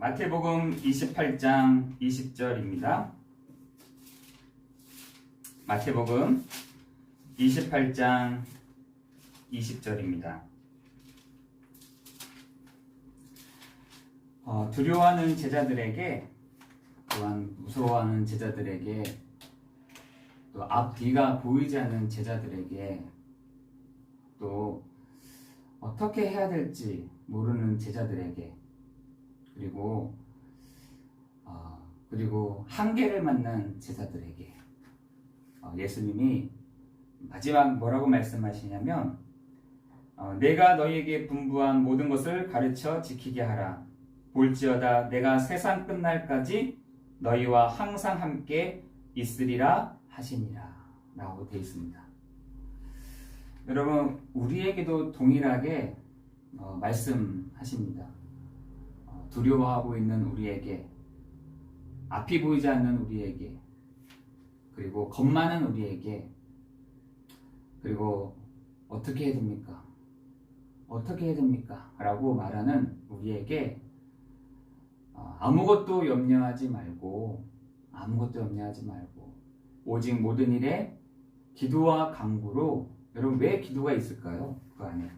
마태복음 28장 20절입니다. 마태복음 28장 20절입니다. 어, 두려워하는 제자들에게 또한 무서워하는 제자들에게 또 앞뒤가 보이지 않는 제자들에게 또 어떻게 해야 될지 모르는 제자들에게 그리고 어, 그리고 한계를 만난 제자들에게 어, 예수님이 마지막 뭐라고 말씀하시냐면 어, 내가 너희에게 분부한 모든 것을 가르쳐 지키게 하라 볼지어다 내가 세상 끝날까지 너희와 항상 함께 있으리라 하시니라 라고 되어 있습니다. 여러분 우리에게도 동일하게 어, 말씀하십니다. 어, 두려워하고 있는 우리에게 앞이 보이지 않는 우리에게 그리고 겁 많은 우리에게 그리고 어떻게 해야 됩니까? 어떻게 해야 됩니까? 라고 말하는 우리에게 어, 아무것도 염려하지 말고 아무것도 염려하지 말고 오직 모든 일에 기도와 간구로 여러분 왜 기도가 있을까요? 그 안에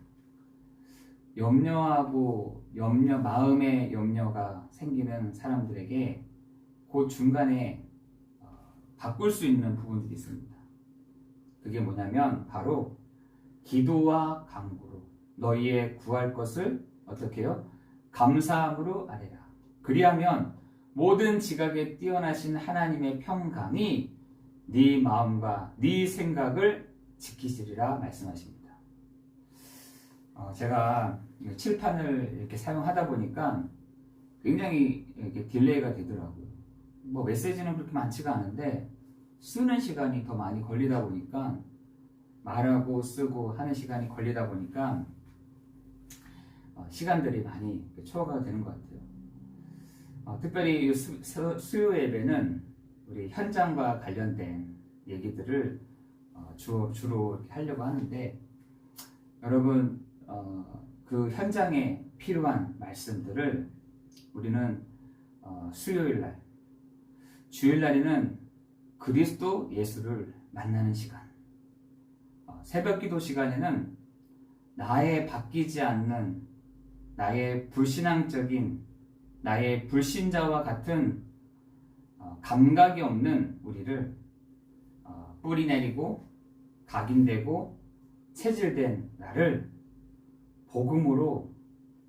염려하고 염려 마음의 염려가 생기는 사람들에게 그 중간에 어, 바꿀 수 있는 부분들이 있습니다. 그게 뭐냐면 바로 기도와 간구로 너희의 구할 것을 어떻게 해요? 감사함으로 아뢰라. 그리하면 모든 지각에 뛰어나신 하나님의 평강이 네 마음과 네 생각을 지키시리라 말씀하십니다. 어, 제가 칠판을 이렇게 사용하다 보니까 굉장히 이렇게 딜레이가 되더라고요. 뭐 메시지는 그렇게 많지가 않은데 쓰는 시간이 더 많이 걸리다 보니까 말하고 쓰고 하는 시간이 걸리다 보니까 어, 시간들이 많이 초과가 되는 것 같아요. 어, 특별히 이 수, 수, 수요 예배는 우리 현장과 관련된 얘기들을 어, 주, 주로 하려고 하는데 여러분 어, 그 현장에 필요한 말씀들을 우리는 어, 수요일 날, 주일 날에는 그리스도 예수를 만나는 시간, 어, 새벽 기도 시간에는 나의 바뀌지 않는 나의 불신앙적인 나의 불신자와 같은 어, 감각이 없는 우리를 어, 뿌리 내리고 각인되고 체질된 나를 복음으로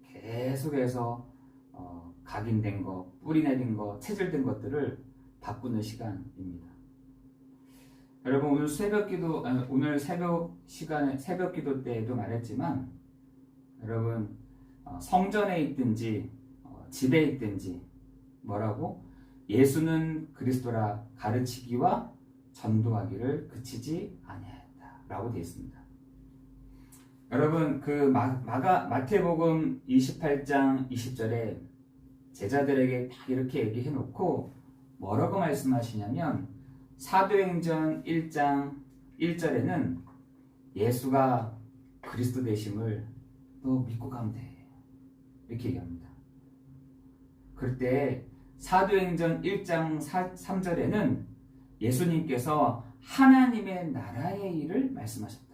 계속해서 어, 각인된 거, 뿌리 내린 거, 체질된 것들을 바꾸는 시간입니다. 여러분 오늘 새벽기도 아니, 오늘 새벽 시간에 새벽기도 때에도 말했지만 여러분 어, 성전에 있든지 어, 집에 있든지 뭐라고 예수는 그리스도라 가르치기와 전도하기를 그치지 아니하였다라고 되어 있습니다. 여러분 그 마, 마가 마태복음 28장 20절에 제자들에게 딱 이렇게 얘기해 놓고 뭐라고 말씀하시냐면 사도행전 1장 1절에는 예수가 그리스도 되심을 너 믿고 가면 돼. 이렇게 얘기합니다. 그때 사도행전 1장 3절에는 예수님께서 하나님의 나라의 일을 말씀하셨다고 했습니다.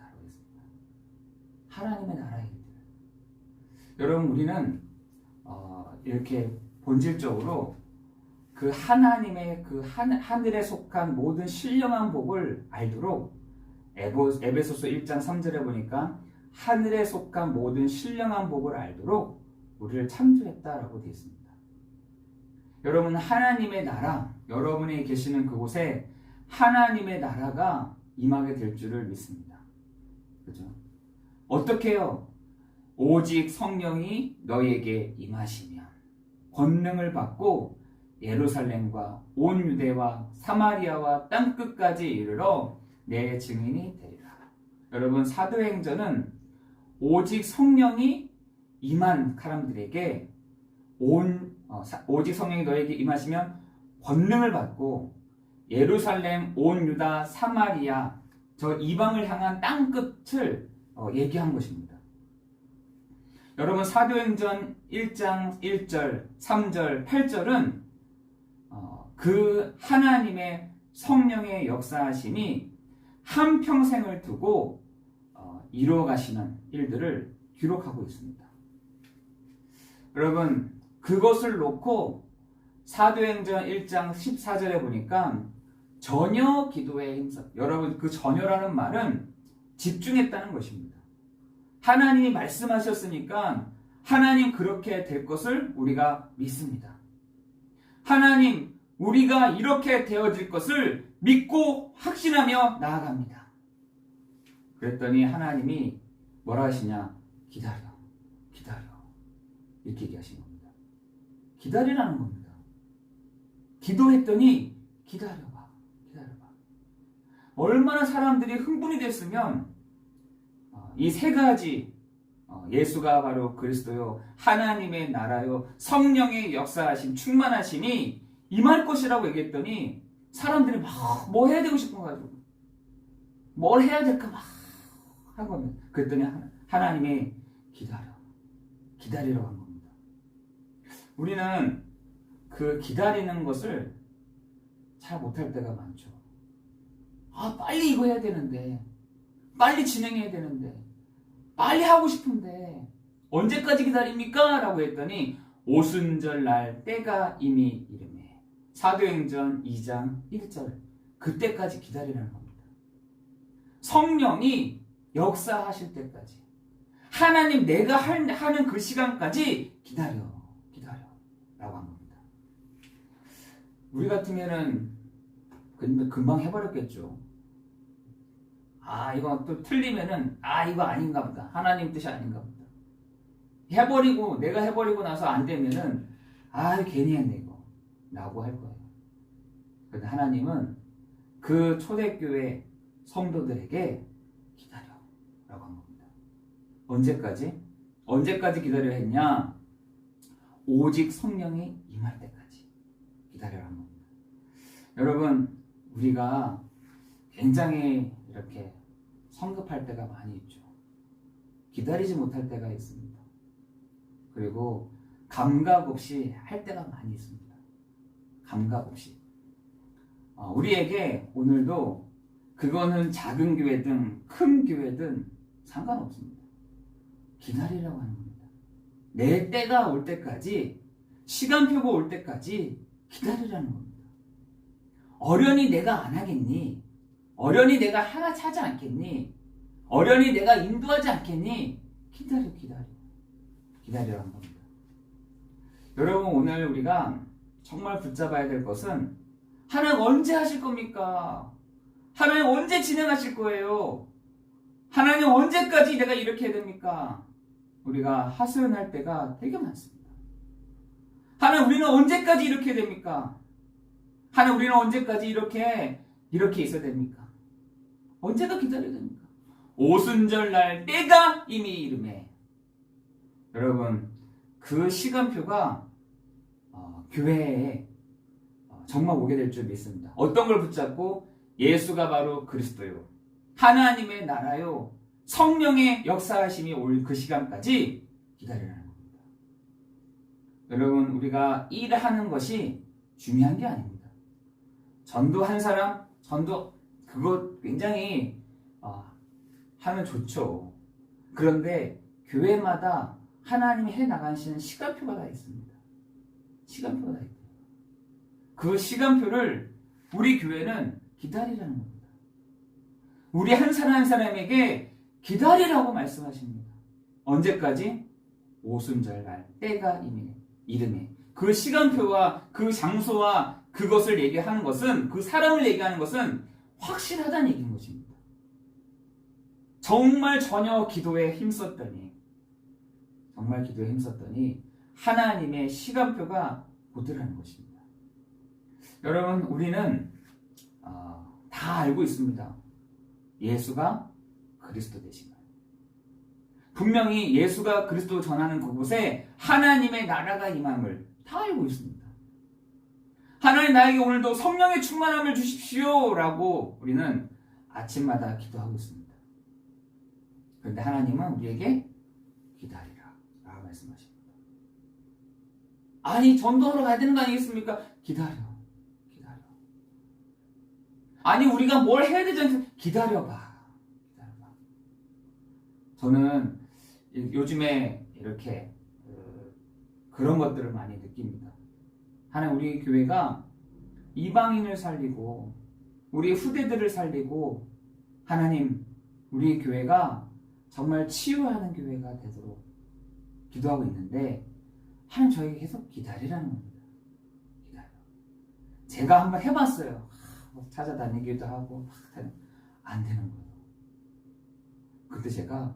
하나님의 일. 여러분 우리는 어, 이렇게 본질적으로 그 하나님의 그 한, 하늘에 속한 모든 신령한 복을 알도록 에베, 에베소서 1장 3절에 보니까 하늘에 속한 모든 신령한 복을 알도록 우리를 창조했다라고 되어 있습니다. 여러분 하나님의 나라, 여러분이 계시는 그곳에 하나님의 나라가 임하게 될 줄을 믿습니다. 그죠? 어떻게요? 오직 성령이 너희에게 임하시면 권능을 받고 예루살렘과 온 유대와 사마리아와 땅 끝까지 이르러 내 증인이 되리라. 여러분 사도행전은 오직 성령이 임한 사람들에게 온 어, 사, 오직 성령이 너에게 임하시면 권능을 받고 예루살렘 온 유다 사마리아 저 이방을 향한 땅 끝을 어, 얘기한 것입니다. 여러분 사도행전 1장 1절, 3절, 8절은 어, 그 하나님의 성령의 역사하심이 한 평생을 두고 어, 이루어 가시는 일들을 기록하고 있습니다. 여러분 그것을 놓고 사도행전 1장 14절에 보니까 전혀 기도에 힘써. 여러분 그 전혀라는 말은 집중했다는 것입니다. 하나님이 말씀하셨으니까 하나님 그렇게 될 것을 우리가 믿습니다. 하나님 우리가 이렇게 되어질 것을 믿고 확신하며 나아갑니다. 그랬더니 하나님이 뭐라 하시냐? 기다려. 기다려. 이렇게 얘기하신 겁니다. 기다리라는 겁니다. 기도했더니 기다려봐. 기다려봐. 얼마나 사람들이 흥분이 됐으면 어, 이 세 가지 어, 예수가 바로 그리스도요 하나님의 나라요 성령의 역사하심 충만하심이 임할 것이라고 얘기했더니 사람들이 막 뭐 해야 되고 싶은 거 가지고 뭘 해야 될까 막 하거든요. 그랬더니 하나- 하나님이 기다려 기다리라고 한 겁니다. 우리는 그 기다리는 것을 잘 못할 때가 많죠. 아 빨리 이거 해야 되는데 빨리 진행해야 되는데 빨리 하고 싶은데 언제까지 기다립니까? 라고 했더니 오순절 날 때가 이미 이름에 사도행전 2장 1절 그때까지 기다리라는 겁니다. 성령이 역사하실 때까지 하나님 내가 할- 하는 그 시간까지 기다려 기다려 라고 한 겁니다. 우리 같으면은 금- 금방 해버렸겠죠. 아, 이거 또 틀리면은, 아, 이거 아닌가 보다. 하나님 뜻이 아닌가 보다. 해버리고, 내가 해버리고 나서 안 되면은, 아, 괜히 했네, 이거. 라고 할 거예요. 근데 하나님은 그 초대교회 성도들에게 기다려. 라고 한 겁니다. 언제까지? 언제까지 기다려야 했냐? 오직 성령이 임할 때까지 기다려라 한 겁니다. 여러분, 우리가 굉장히 이렇게 성급할 때가 많이 있죠. 기다리지 못할 때가 있습니다. 그리고 감각 없이 할 때가 많이 있습니다. 감각 없이. 어, 우리에게 오늘도 그거는 작은 교회든 큰 교회든 상관없습니다. 기다리라고 하는 겁니다. 내 때가 올 때까지 시간표가 올 때까지 기다리라는 겁니다. 어련히 내가 안 하겠니? 어련히 내가 하나 차지 않겠니? 어련히 내가 인도하지 않겠니? 기다려, 기다려. 기다리라는 겁니다. 여러분, 오늘 우리가 정말 붙잡아야 될 것은 하나님 언제 하실 겁니까? 하나님 언제 진행하실 거예요? 하나님 언제까지 내가 이렇게 해야 됩니까? 우리가 하소연할 때가 되게 많습니다. 하나님 우리는 언제까지 이렇게 됩니까? 하나님 우리는 언제까지 이렇게 이렇게 있어야 됩니까? 언제가 기다려야 됩니까? 오순절 날 때가 이미 이름에 여러분 그 시간표가 어, 교회에 어, 정말 오게 될 줄 믿습니다. 어떤 걸 붙잡고 예수가 바로 그리스도요. 하나님의 나라요. 성령의 역사하심이 올 그 시간까지 기다리라는 겁니다. 여러분 우리가 일하는 것이 중요한 게 아닙니다. 전도 한 사람, 전도 그거 굉장히 어, 하면 좋죠. 그런데 교회마다 하나님이 해 나가시는 시간표가 다 있습니다. 시간표가 다 있대요. 그 시간표를 우리 교회는 기다리라는 겁니다. 우리 한 사람 한 사람에게 기다리라고 말씀하십니다. 언제까지? 오순절 날 때가 이미 이름에 그 시간표와 그 장소와 그것을 얘기하는 것은 그 사람을 얘기하는 것은 확실하다는 얘기인 것입니다. 정말 전혀 기도에 힘썼더니 정말 기도에 힘썼더니 하나님의 시간표가 보더라는 것입니다. 여러분 우리는 어, 다 알고 있습니다. 예수가 그리스도 되심을. 분명히 예수가 그리스도 전하는 그곳에 하나님의 나라가 임함을 다 알고 있습니다. 하나님 나에게 오늘도 성령의 충만함을 주십시오 라고 우리는 아침마다 기도하고 있습니다. 그런데 하나님은 우리에게 기다리라 라고 말씀하십니다. 아니 전도하러 가야 되는 거 아니겠습니까? 기다려. 기다려. 아니 우리가 뭘 해야 되지 않 기다려봐. 기다려봐. 저는 요즘에 이렇게 그 그런 것들을 많이 느낍니다. 하나 우리 교회가 이방인을 살리고 우리 후대들을 살리고 하나님 우리 교회가 정말 치유하는 교회가 되도록 기도하고 있는데 하나님 저에게 계속 기다리라는 겁니다. 기다려. 제가 한번 해봤어요. 뭐 찾아다니기도 하고 안 되는 거예요. 그때 제가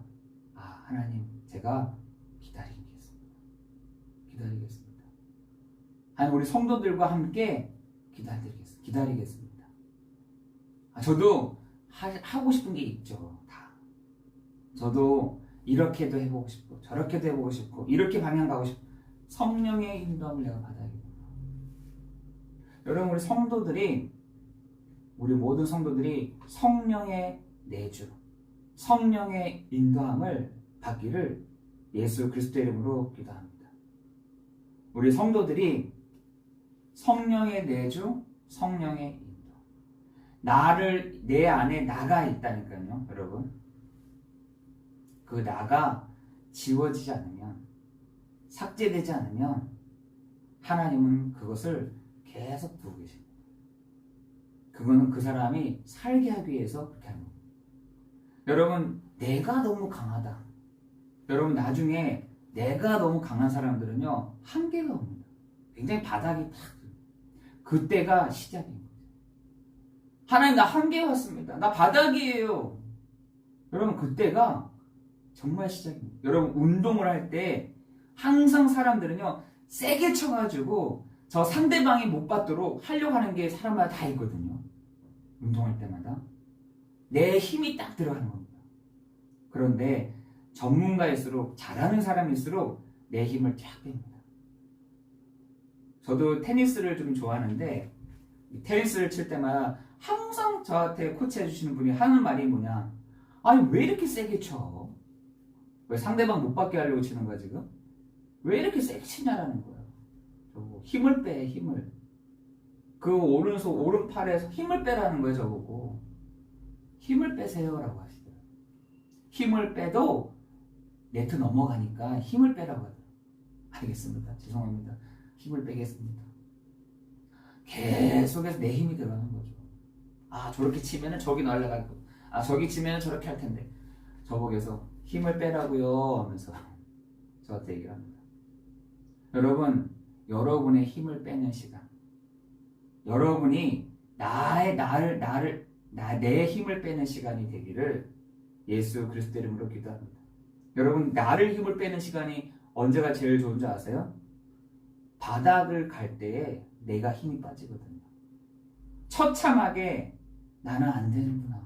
아 하나님 제가 기다리겠습니다. 기다리겠습니다. 하나님 우리 성도들과 함께 기다리겠습니다. 기다리겠습니다. 아, 저도 하, 고 싶은 게 있죠. 다. 저도 이렇게도 해보고 싶고 저렇게도 해보고 싶고 이렇게 방향 가고 싶고 성령의 인도함을 내가 받아야겠구나. 여러분 우리 성도들이 우리 모든 성도들이 성령의 내주, 성령의 인도함을 받기를 예수 그리스도 이름으로 기도합니다. 우리 성도들이 성령의 내주, 성령의 인도. 나를 내 안에 나가 있다니까요, 여러분. 그 나가 지워지지 않으면 삭제되지 않으면 하나님은 그것을 계속 두고 계십니다. 그거는 그 사람이 살게 하기 위해서 그렇게 하는 겁니다. 여러분, 내가 너무 강하다. 여러분, 나중에 내가 너무 강한 사람들은요, 한계가 옵니다. 굉장히 바닥이 탁. 그때가 시작인 거죠. 하나님, 나 한계 왔습니다. 나 바닥이에요. 여러분, 그때가 정말 시작입니다. 여러분, 운동을 할 때 항상 사람들은요, 세게 쳐가지고 저 상대방이 못 받도록 하려고 하는 게 사람마다 다 있거든요. 운동할 때마다. 내 힘이 딱 들어가는 겁니다. 그런데 전문가일수록 잘하는 사람일수록 내 힘을 쫙 뺍니다. 저도 테니스를 좀 좋아하는데 테니스를 칠 때마다 항상 저한테 코치해 주시는 분이 하는 말이 뭐냐 아니 왜 이렇게 세게 쳐? 왜 상대방 못 받게 하려고 치는 거야 지금? 왜 이렇게 세게 치냐라는 거예요. 저거 힘을 빼 힘을. 그 오른손 오른팔에서 힘을 빼라는 거예요 저보고. 힘을 빼세요 라고 하시더라고요. 힘을 빼도 네트 넘어가니까 힘을 빼라고 하더라고요. 알겠습니다. 죄송합니다. 힘을 빼겠습니다. 계속해서 내 힘이 들어가는 거죠. 아 저렇게 치면은 저기 날아갈 거. 아 저기 치면은 저렇게 할 텐데. 저보고서 힘을 빼라고요 하면서 저한테 얘기를 합니다. 여러분, 여러분의 힘을 빼는 시간. 여러분이 나의 나를 나를 나 내 힘을 빼는 시간이 되기를 예수 그리스도 이름으로 기도합니다. 여러분, 나를 힘을 빼는 시간이 언제가 제일 좋은 줄 아세요? 바닥을 갈 때에 내가 힘이 빠지거든요. 처참하게 나는 안 되는구나.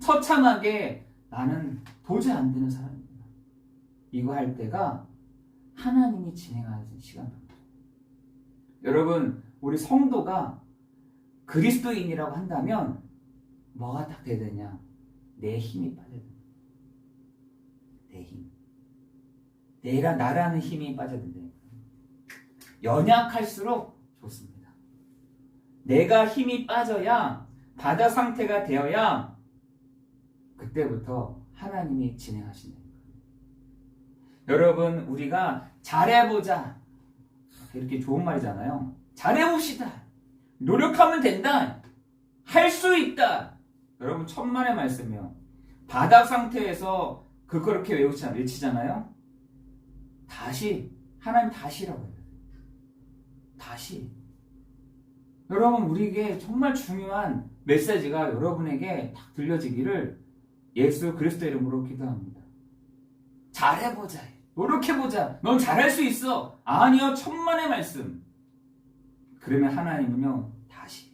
처참하게 나는 도저히 안 되는 사람이구나. 이거 할 때가 하나님이 진행하는 시간입니다. 여러분, 우리 성도가 그리스도인이라고 한다면 뭐가 딱 돼야 되냐? 내 힘이 빠져야 된다. 내 힘. 내라 나라는 힘이 빠져야 된다. 연약할수록 좋습니다. 내가 힘이 빠져야 바다 상태가 되어야 그때부터 하나님이 진행하시는 거예요. 여러분, 우리가 잘해보자. 이렇게 좋은 말이잖아요. 잘해봅시다. 노력하면 된다. 할 수 있다. 여러분, 천만의 말씀이요. 바닥 상태에서 그렇게 외우잖아요. 외치잖아요. 다시, 하나님 다시라고 해요. 다시. 여러분, 우리에게 정말 중요한 메시지가 여러분에게 딱 들려지기를 예수 그리스도 이름으로 기도합니다. 잘해보자. 노력해보자. 넌 잘할 수 있어. 아니요. 천만의 말씀. 그러면 하나님은요. 다시.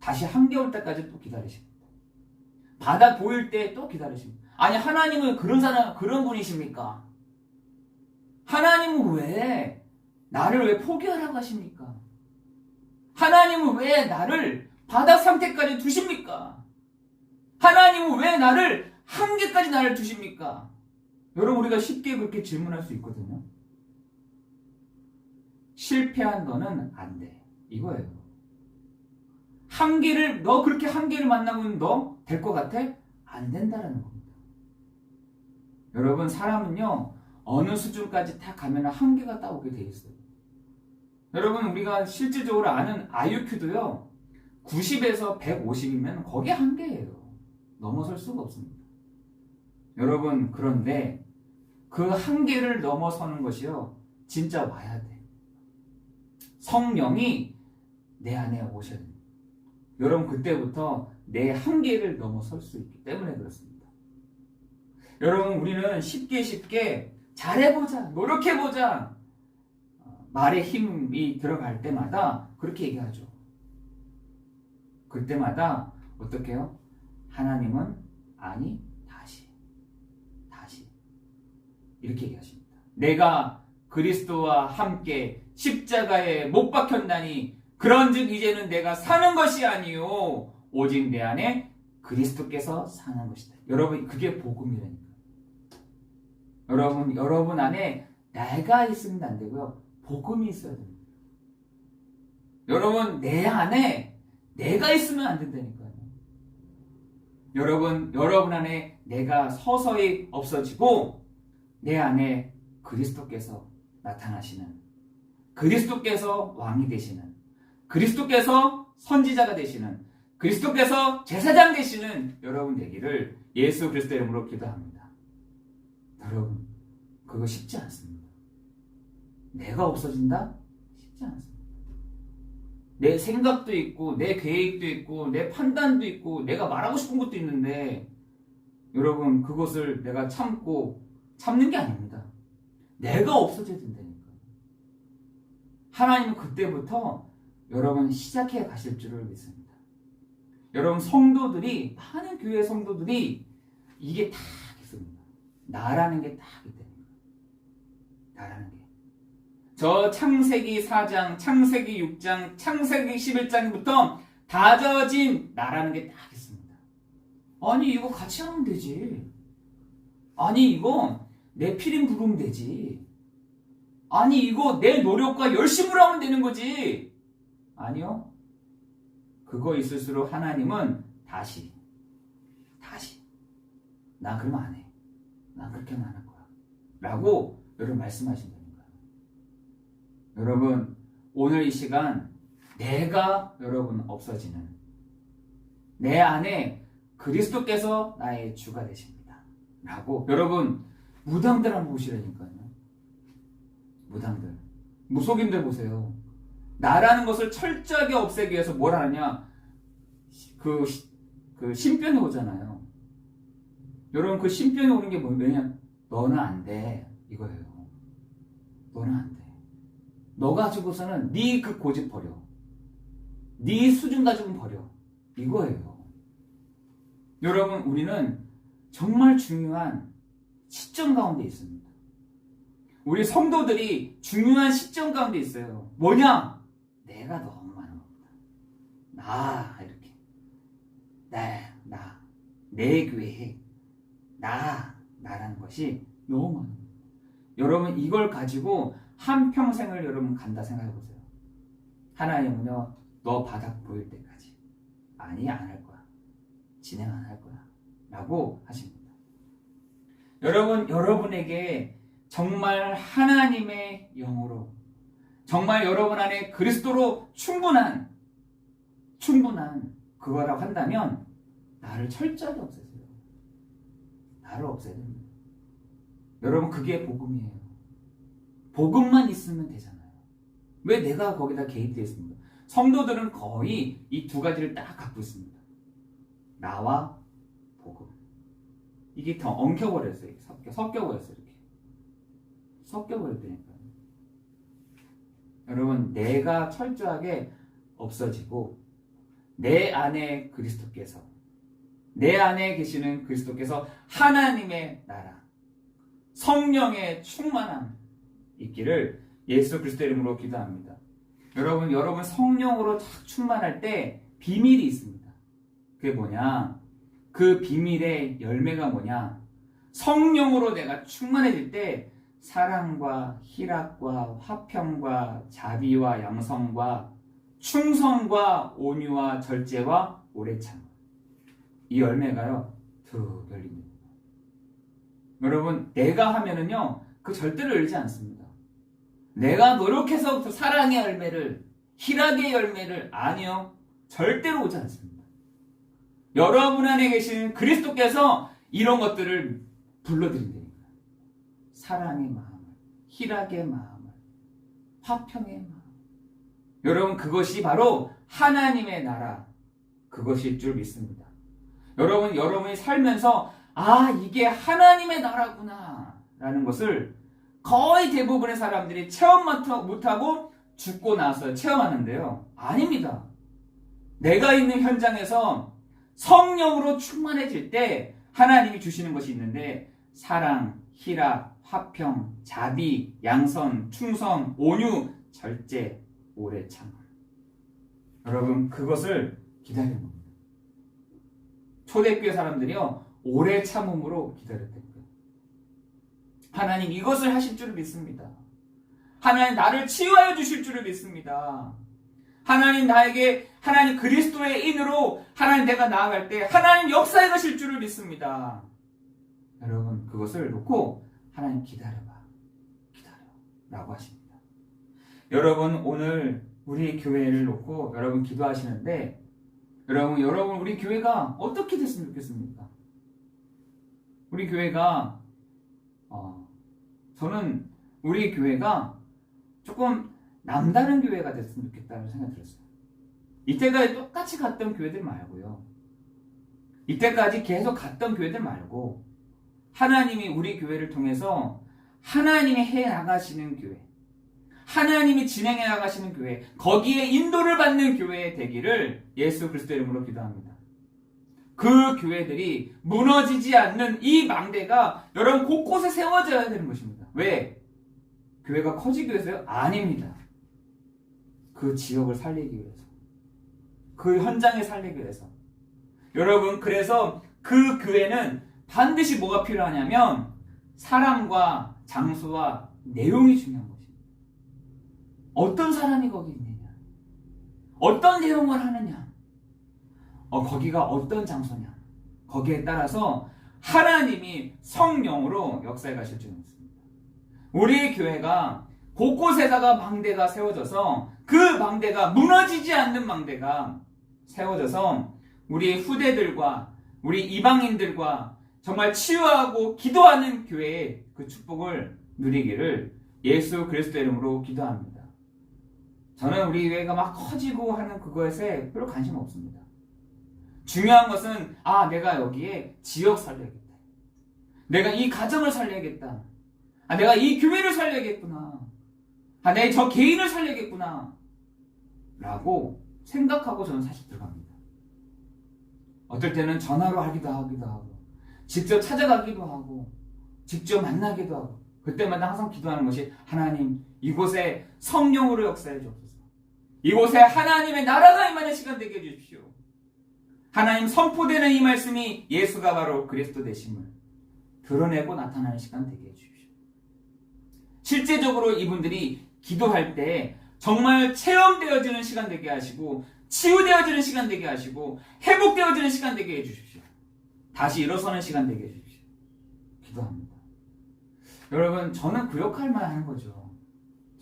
다시 한겨울 때까지 또 기다리십니다. 바다 보일 때 또 기다리십니다. 아니 하나님은 그런 사람 그런 분이십니까? 하나님은 왜 나를 왜 포기하라고 하십니까? 하나님은 왜 나를 바닥 상태까지 두십니까? 하나님은 왜 나를 한계까지 나를 두십니까? 여러분 우리가 쉽게 그렇게 질문할 수 있거든요. 실패한 너는 안 돼. 이거예요. 한계를 너 그렇게 한계를 만나면 너 될 것 같아? 안 된다라는 겁니다. 여러분 사람은요 어느 수준까지 다 가면 한계가 따오게 돼 있어요. 여러분 우리가 실질적으로 아는 IQ도요 90에서 150이면 거기 한계예요. 넘어설 수가 없습니다. 여러분 그런데 그 한계를 넘어서는 것이요 진짜 와야 돼. 성령이 내 안에 오셔야 됩니다. 여러분 그때부터 내 한계를 넘어설 수 있기 때문에 그렇습니다. 여러분 우리는 쉽게 쉽게 잘해보자 노력해보자 어, 말에 힘이 들어갈 때마다 그렇게 얘기하죠. 그때마다 어떻게 해요? 하나님은 아니 다시 다시 이렇게 얘기하십니다. 내가 그리스도와 함께 십자가에 못 박혔나니 그런즉 이제는 내가 사는 것이 아니요 오직 내 안에 그리스도께서 사는 것이다. 여러분 그게 복음이라니까. 여러분 여러분 안에 내가 있으면 안 되고요. 복음이 있어야 됩니다. 여러분 내 안에 내가 있으면 안 된다니까요. 여러분 여러분 안에 내가 서서히 없어지고 내 안에 그리스도께서 나타나시는 그리스도께서 왕이 되시는 그리스도께서 선지자가 되시는 그리스도께서 제사장 되시는 여러분 되기를 예수 그리스도 이름으로 기도합니다. 여러분 그거 쉽지 않습니다. 내가 없어진다? 쉽지 않습니다. 내 생각도 있고 내 계획도 있고 내 판단도 있고 내가 말하고 싶은 것도 있는데 여러분 그것을 내가 참고 참는 게 아닙니다. 내가 없어져야 된다니까. 하나님은 그때부터 여러분 시작해 가실 줄을 믿습니다. 여러분 성도들이 많은 교회 성도들이 이게 다 있습니다. 나라는 게딱 있다니까. 나라는 게. 저 창세기 4장, 창세기 6장, 창세기 11장부터 다져진 나라는 게 딱 있습니다. 아니 이거 같이 하면 되지. 아니 이거 내 피림 부르면 되지. 아니 이거 내 노력과 열심으로 하면 되는 거지. 아니요. 그거 있을수록 하나님은 다시 다시 나 그러면 안 해. 난 그렇게는 안할 거야. 라고 여러분 말씀하신다는 거예요. 여러분 오늘 이 시간 내가 여러분 없어지는 내 안에 그리스도께서 나의 주가 되십니다. 라고 여러분 무당들 한번 보시라니까요. 무당들 무속인들 보세요. 나라는 것을 철저하게 없애기 위해서 뭘 하느냐? 그, 그 신병이 오잖아요. 여러분 그 신병이 오는 게 뭐냐? 너는 안 돼. 이거예요. 너는 안 돼. 너 가지고서는 네 그 고집 버려. 네 수준 가지고는 버려. 이거예요. 여러분 우리는 정말 중요한 시점 가운데 있습니다. 우리 성도들이 중요한 시점 가운데 있어요. 뭐냐? 내가 너무 많은 겁니다. 나 이렇게 나, 나, 내 계획, 나, 나라는 것이 너무 많은 겁니다. 여러분 이걸 가지고 한 평생을 여러분 간다 생각해 보세요. 하나님은요, 너 바닥 보일 때까지 아니 안 할 거야, 진행 안 할 거야, 라고 하십니다. 여러분 여러분에게 정말 하나님의 영으로 정말 여러분 안에 그리스도로 충분한 충분한 그거라고 한다면 나를 철저하게 없애세요. 나를 없애야 됩니다. 여러분 그게 복음이에요. 복음만 있으면 되잖아요. 왜 내가 거기다 개입되어 있습니까? 성도들은 거의 이 두 가지를 딱 갖고 있습니다. 나와 복음. 이게 더 엉켜버렸어요. 섞여, 섞여버렸어요. 이렇게. 섞여버렸다니까요. 여러분, 내가 철저하게 없어지고, 내 안에 그리스도께서, 내 안에 계시는 그리스도께서 하나님의 나라, 성령의 충만함 있기를 예수 그리스도 이름으로 기도합니다. 여러분, 여러분 성령으로 착 충만할 때 비밀이 있습니다. 그게 뭐냐? 그 비밀의 열매가 뭐냐? 성령으로 내가 충만해질 때 사랑과 희락과 화평과 자비와 양성과 충성과 온유와 절제와 오래 참음 이 열매가요 툭 열립니다. 여러분 내가 하면은요 그 절대로 열지 않습니다. 내가 노력해서 그 사랑의 열매를 희락의 열매를 아니요 절대로 오지 않습니다. 여러분 안에 계신 그리스도께서 이런 것들을 불러드린다니까. 사랑의 마음을, 희락의 마음을, 화평의 마음. 여러분 그것이 바로 하나님의 나라 그것일 줄 믿습니다. 여러분 여러분이 살면서 아 이게 하나님의 나라구나 라는 것을 거의 대부분의 사람들이 체험 못하고 죽고 나서 체험하는데요. 아닙니다. 내가 있는 현장에서 성령으로 충만해질 때 하나님이 주시는 것이 있는데 사랑, 희락, 화평, 자비, 양선, 충성, 온유, 절제, 오래 참음. 여러분 그것을 기다리는 겁니다. 초대교회 사람들이요 오래 참음으로 기다렸다고요. 하나님 이것을 하실 줄을 믿습니다. 하나님 나를 치유하여 주실 줄을 믿습니다. 하나님 나에게 하나님 그리스도의 인으로 하나님 내가 나아갈 때 하나님 역사에 가실 줄을 믿습니다. 여러분 그것을 놓고 하나님 기다려봐 기다려 라고 하십니다. 여러분 오늘 우리 교회를 놓고 여러분 기도하시는데 여러분 여러분 우리 교회가 어떻게 됐으면 좋겠습니까? 우리 교회가 어, 저는 우리 교회가 조금 남다른 교회가 됐으면 좋겠다는 생각이 들었어요. 이때까지 똑같이 갔던 교회들 말고요. 이때까지 계속 갔던 교회들 말고 하나님이 우리 교회를 통해서 하나님이 해 나가시는 교회, 하나님이 진행해 나가시는 교회, 거기에 인도를 받는 교회 되기를 예수 그리스도 이름으로 기도합니다. 그 교회들이 무너지지 않는 이 망대가 여러분 곳곳에 세워져야 되는 것입니다. 왜? 교회가 커지기 위해서요? 아닙니다. 그 지역을 살리기 위해서. 그 현장에 살리기 위해서. 여러분, 그래서 그 교회는 반드시 뭐가 필요하냐면 사람과 장소와 내용이 중요한 것입니다. 어떤 사람이 거기 있느냐? 어떤 내용을 하느냐? 어, 거기가 어떤 장소냐? 거기에 따라서 하나님이 성령으로 역사에 가실 줄 믿습니다. 우리 교회가 곳곳에다가 망대가 세워져서 그 망대가 무너지지 않는 망대가 세워져서 우리 후대들과 우리 이방인들과 정말 치유하고 기도하는 교회의 그 축복을 누리기를 예수 그리스도 이름으로 기도합니다. 저는 우리 교회가 막 커지고 하는 그것에 별로 관심 없습니다. 중요한 것은 아 내가 여기에 지역 살려야겠다. 내가 이 가정을 살려야겠다. 아 내가 이 교회를 살려야겠구나. 아 내가 저 개인을 살려야겠구나. 라고 생각하고 저는 사실 들어갑니다. 어떨 때는 전화로 하기도 하기도 하고 직접 찾아가기도 하고 직접 만나기도 하고 그때마다 항상 기도하는 것이 하나님 이곳에 성령으로 역사해 주옵소서. 이곳에 하나님의 나라가 임하는 시간 되게 해 주십시오. 하나님 선포되는 이 말씀이 예수가 바로 그리스도 되심을 드러내고 나타나는 시간 되게 해 주십시오. 실제적으로 이분들이 기도할 때 정말 체험되어지는 시간 되게 하시고 치유되어지는 시간 되게 하시고 회복되어지는 시간 되게 해 주십시오. 다시 일어서는 시간 되게 해 주십시오. 기도합니다. 여러분 저는 그 역할만 하는 거죠.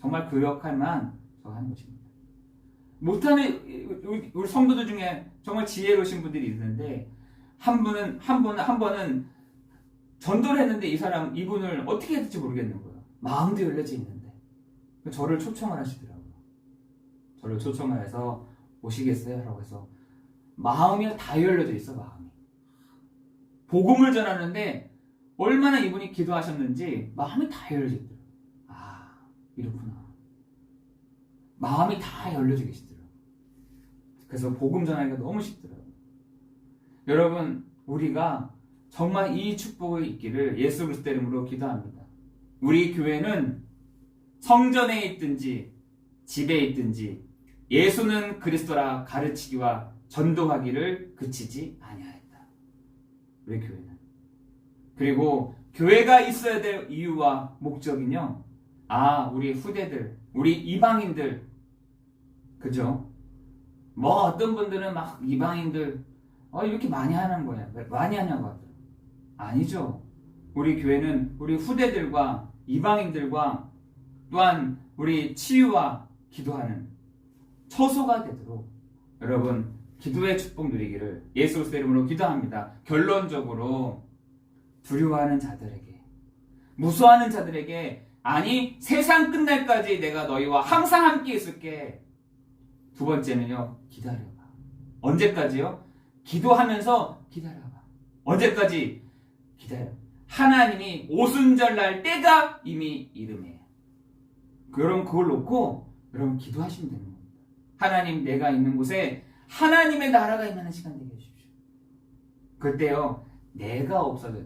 정말 그 역할만 저 하는 것입니다. 못하는 우리 성도들 중에 정말 지혜로우신 분들이 있는데 한 분은 한 분은 한 번은 전도를 했는데 이 사람 이분을 어떻게 해야 될지 모르겠는 거예요. 마음도 열려져 있는데 저를 초청을 하시더라고요. 저를 초청을 해서 오시겠어요? 라고 해서 마음이 다 열려져 있어 마음이. 복음을 전하는데 얼마나 이분이 기도하셨는지 마음이 다 열려져 있더라고요. 아 이렇구나. 마음이 다 열려져 계시더라고요. 그래서 복음 전하기가 너무 쉽더라고요. 여러분, 우리가 정말 이 축복이 있기를 예수 그리스도 이름으로 기도합니다. 우리 교회는 성전에 있든지 집에 있든지 예수는 그리스도라 가르치기와 전도하기를 그치지 아니하였다. 우리 교회는. 그리고 교회가 있어야 될 이유와 목적은요. 아, 우리 후대들, 우리 이방인들, 그죠? 뭐 어떤 분들은 막 이방인들, 어, 이렇게 많이 하는 거야. 왜 많이 하냐고 하더라고요. 아니죠. 우리 교회는 우리 후대들과 이방인들과 또한 우리 치유와 기도하는 처소가 되도록 여러분 기도의 축복 누리기를 예수 그리스도 이름으로 기도합니다. 결론적으로 두려워하는 자들에게 무서워하는 자들에게 아니 세상 끝날까지 내가 너희와 항상 함께 있을게. 두 번째는요 기다려봐. 언제까지요? 기도하면서 기다려봐. 언제까지 기다려. 하나님이 오순절 날 때가 이미 이름에. 여러분 그걸 놓고 여러분 기도하시면 되는 겁니다. 하나님 내가 있는 곳에 하나님의 나라가 임하는 시간 되게 해주십시오. 그때요 내가 없어져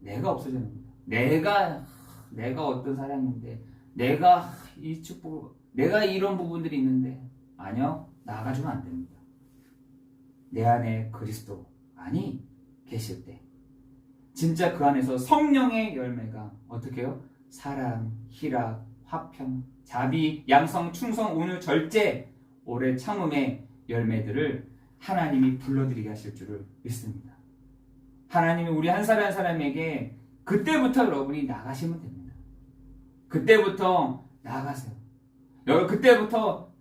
내가 겁니다. 내가 내가 어떤 사람인데 내가 이 축복 내가 이런 부분들이 있는데 아니요 나가주면 안 됩니다. 내 안에 그리스도 아니 계실 때 진짜 그 안에서 성령의 열매가 어떻게 해요? 사랑, 희락, 화평, 자비, 양성, 충성, 온유, 절제, 오래 참음의 열매들을 하나님이 불러들이게 하실 줄을 믿습니다. 하나님이 우리 한 사람 한 사람에게 그때부터 여러분이 나가시면 됩니다. 그때부터 나가세요. 여러분 그때부터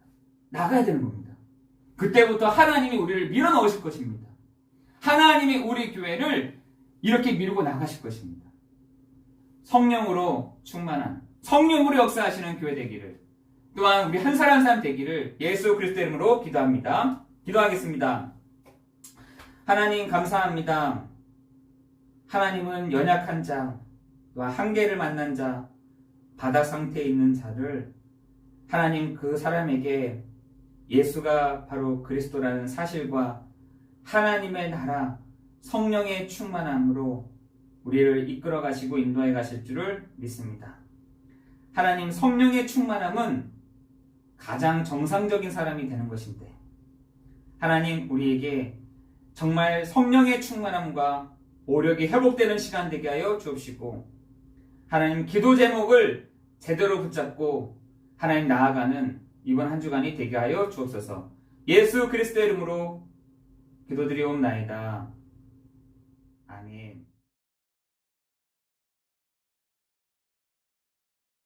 나가야 되는 겁니다. 그때부터 하나님이 우리를 밀어 넣으실 것입니다. 하나님이 우리 교회를 이렇게 밀고 나가실 것입니다. 성령으로 충만한 성령으로 역사하시는 교회 되기를 또한 우리 한 사람 한 사람 되기를 예수 그리스도 이름으로 기도합니다. 기도하겠습니다. 하나님 감사합니다. 하나님은 연약한 자, 또한 한계를 만난 자, 바닥 상태에 있는 자를 하나님 그 사람에게 예수가 바로 그리스도라는 사실과 하나님의 나라, 성령의 충만함으로 우리를 이끌어 가시고 인도해 가실 줄을 믿습니다. 하나님 성령의 충만함은 가장 정상적인 사람이 되는 것인데 하나님 우리에게 정말 성령의 충만함과 오력이 회복되는 시간 되게 하여 주옵시고 하나님 기도 제목을 제대로 붙잡고 하나님 나아가는 이번 한 주간이 되게 하여 주옵소서 예수 그리스도 이름으로 기도드리옵나이다. 아멘.